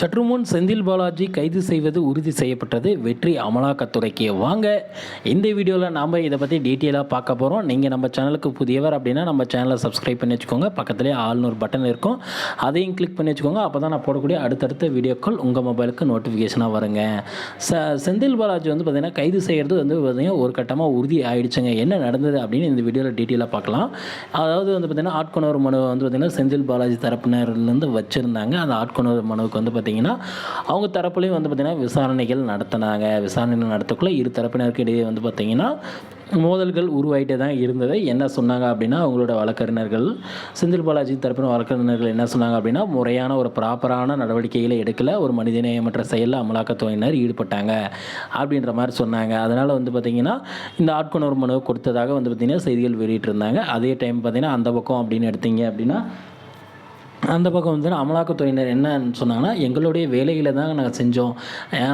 சற்று முன் செந்தில் பாலாஜி கைது செய்வது உறுதி செய்யப்பட்டது. வெற்றி அமலாக்கத்துறைக்கு. வாங்க இந்த வீடியோவில் நாம் இதை பற்றி டீட்டெயிலாக பார்க்க போகிறோம் நீங்கள் நம்ம சேனலுக்கு புதியவர் அப்படின்னா நம்ம சேனலை சப்ஸ்கிரைப் பண்ணி வச்சுக்கோங்க. பக்கத்துலேயே ஆள்நூறு பட்டன் இருக்கும். அதையும் கிளிக் பண்ணி வச்சுக்கோங்க. அப்போ தான் நான் போடக்கூடிய அடுத்தடுத்த வீடியோக்கள் உங்கள் மொபைலுக்கு நோட்டிஃபிகேஷனாக வருங்க. ச செந்தில் பாலாஜி வந்து பார்த்திங்கன்னா கைது செய்கிறது வந்து பார்த்திங்கன்னா ஒரு கட்டமாக உறுதி ஆயிடுச்சுங்க. என்ன நடந்தது அப்படின்னு இந்த வீடியோவில் டீட்டெயிலாக பார்க்கலாம். அதாவது வந்து பார்த்திங்கன்னா ஆட்கொணர் மனு வந்து பார்த்திங்கன்னா செந்தில் பாலாஜி தரப்பினர்லேருந்து வச்சுருந்தாங்க. அந்த ஆட்கொணர் மனுவுக்கு வந்து பார்த்திங்கன்னா அவங்க தரப்புலையும் வந்து பார்த்திங்கன்னா விசாரணைகள் நடத்தினாங்க. விசாரணைகள் நடத்தக்குள்ளே இரு தரப்பினருக்கு இடையே வந்து பார்த்திங்கன்னா மோதல்கள் உருவாகிட்டே தான் இருந்தது. என்ன சொன்னாங்க அப்படின்னா அவங்களோட வழக்கறிஞர்கள் செந்தில் பாலாஜி தரப்பின வழக்கறிஞர்கள் என்ன சொன்னாங்க அப்படின்னா முறையான ஒரு ப்ராப்பரான நடவடிக்கைகளை எடுக்கல. ஒரு மனிதநேயமற்ற செயலில் அமலாக்கத்துறையினர் ஈடுபட்டாங்க அப்படின்ற மாதிரி சொன்னாங்க. அதனால் வந்து பார்த்திங்கன்னா இந்த ஆட்கொணர் மனு கொடுத்ததாக வந்து பார்த்திங்கன்னா செய்திகள் வெளியிட்டிருந்தாங்க. அதே டைம் பார்த்திங்கன்னா அந்த பக்கம் அப்படின்னு எடுத்தீங்க அப்படின்னா அந்த பக்கம் வந்து அமலாக்கத்துறையினர் என்னன்னு சொன்னாங்கன்னா எங்களுடைய வேலையில் தான் நாங்கள் செஞ்சோம்.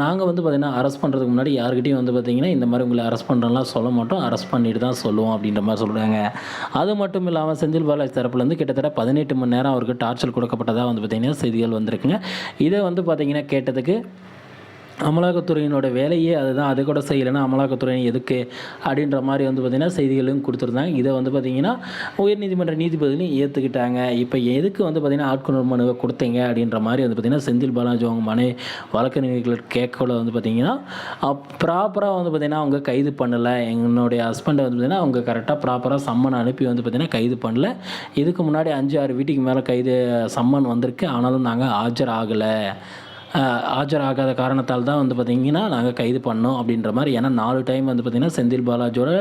நாங்கள் வந்து பார்த்திங்கன்னா அரெஸ்ட் பண்ணுறதுக்கு முன்னாடி யாருக்கிட்டையும் வந்து பார்த்திங்கன்னா இந்த மாதிரி உங்களை அரெஸ்ட் பண்ணுறோம்லாம் சொல்ல மாட்டோம். அரெஸ்ட் பண்ணிட்டு தான் சொல்லுவோம் அப்படின்ற மாதிரி சொல்கிறாங்க அது மட்டும் இல்லாமல் செந்தில் பாலாஜி தரப்புலேருந்து கிட்டத்தட்ட பதினெட்டு மணி நேரம் அவருக்கு டார்ச்சர் கொடுக்கப்பட்டதாக வந்து பார்த்திங்கன்னா செய்திகள் வந்திருக்குங்க. இதை வந்து பார்த்திங்கன்னா கேட்டதுக்கு அமலாக்கத்துறையினோட வேலையே அதுதான். அது கூட செய்யலைன்னா அமலாக்கத்துறை எதுக்கு அப்படின்ற மாதிரி வந்து பார்த்திங்கன்னா செய்திகளும் கொடுத்துருந்தாங்க. இதை வந்து பார்த்திங்கன்னா உயர்நீதிமன்ற நீதிபதியும் ஏற்றுக்கிட்டாங்க இப்போ எதுக்கு வந்து பார்த்திங்கன்னா ஆட்கொணர் மனுவை கொடுத்தீங்க அப்படின்ற மாதிரி வந்து பார்த்திங்கன்னா செந்தில் பாலாஜி அவங்க மனை வழக்கறிஞர்கள் கேட்கல வந்து பார்த்திங்கன்னா ப்ராப்பராக வந்து பார்த்திங்கன்னா அவங்க கைது பண்ணலை. என்னுடைய ஹஸ்பண்டை வந்து பார்த்திங்கன்னா அவங்க கரெக்டாக ப்ராப்பராக சம்மன் அனுப்பி வந்து பார்த்திங்கன்னா கைது பண்ணல. இதுக்கு முன்னாடி அஞ்சு ஆறு வீட்டுக்கு மேலே கைது சம்மன் வந்திருக்கு. ஆனாலும் நாங்கள் ஆஜர் ஆகலை ஆஜராகாத காரணத்தால் தான் வந்து பார்த்திங்கன்னா நாங்கள் கைது பண்ணோம் அப்படின்ற மாதிரி. ஏன்னா நாலு டைம் வந்து பார்த்திங்கன்னா செந்தில் பாலாஜியோட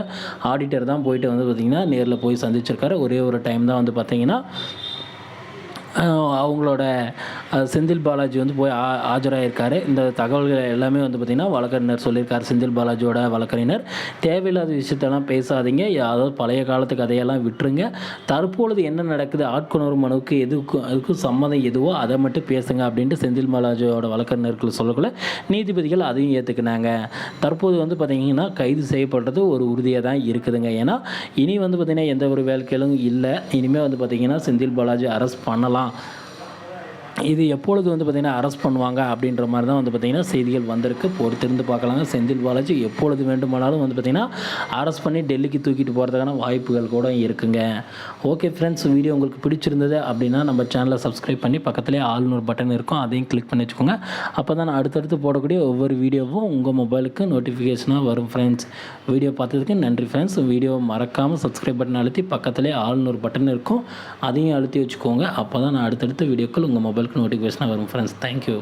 ஆடிட்டர் தான் போயிட்டு வந்து பார்த்திங்கன்னா நேரில் போய் சந்திச்சிருக்காரு. ஒரே ஒரு டைம் தான் வந்து பார்த்திங்கன்னா அவங்களோட செந்தில் பாலாஜி வந்து போய் ஆ ஆஜராகிருக்காரு இந்த தகவல்கள் எல்லாமே வந்து பார்த்திங்கன்னா வழக்கறிஞர் சொல்லியிருக்கார் செந்தில் பாலாஜியோட வழக்கறிஞர். தேவையில்லாத விஷயத்தெல்லாம் பேசாதீங்க. அதாவது பழைய காலத்து கதையெல்லாம் விட்டுருங்க. தற்பொழுது என்ன நடக்குது ஆட்கொணர்வு மனுவுக்கு எதுக்கும் அதுக்கும் சம்மதம் எதுவோ அதை மட்டும் பேசுங்க அப்படின்ட்டு செந்தில் பாலாஜியோட வழக்கறிஞர்கள் சொல்லக்குள்ள நீதிபதிகள் அதையும் ஏற்றுக்கினாங்க தற்போது வந்து பார்த்திங்கன்னா கைது செய்யப்படுறது ஒரு உறுதியாக தான் இருக்குதுங்க. ஏன்னா இனி வந்து பார்த்திங்கன்னா எந்த ஒரு வேலைகளும் இல்லை. இனிமேல் வந்து பார்த்திங்கன்னா செந்தில் பாலாஜி அரெஸ்ட் பண்ணலாம். இது எப்பொழுது வந்து பார்த்திங்கன்னா அரெஸ்ட் பண்ணுவாங்க அப்படின்ற மாதிரி தான் வந்து பார்த்திங்கன்னா செய்திகள் வந்திருக்கு. பொறுத்திருந்து பார்க்கலாங்க. செந்தில் பாலாஜி எப்பொழுது வேண்டுமானாலும் வந்து பார்த்திங்கன்னா அரெஸ்ட் பண்ணி டெல்லிக்கு தூக்கிட்டு போகிறதுக்கான வாய்ப்புகள் கூட இருக்குங்க. ஓகே ஃப்ரெண்ட்ஸ் வீடியோ உங்களுக்கு பிடிச்சிருந்தது அப்படின்னா நம்ம சேனலை சப்ஸ்கிரைப் பண்ணி பக்கத்துலேயே ஆளுநர் பட்டன் இருக்கும். அதையும் கிளிக் பண்ணி வச்சுக்கோங்க. அப்போ தான் நான் அடுத்தடுத்து போடக்கூடிய ஒவ்வொரு வீடியோவும் உங்கள் மொபைலுக்கு நோட்டிஃபிகேஷனாக வரும் ஃப்ரெண்ட்ஸ் வீடியோ பார்த்ததுக்கு நன்றி ஃப்ரெண்ட்ஸ் வீடியோ மறக்காமல் சப்ஸ்கிரைப் பட்டன் அழுத்தி பக்கத்துலேயே ஆளுநர் பட்டன் இருக்கும். அதையும் அழுத்தி வச்சுக்கோங்க. அப்போ தான் நான் அடுத்தடுத்த வீடியோக்கள் உங்கள் மொபைல் உங்களுக்கு நோட்டிஃபிகேஷனாக வரும். Friends thank you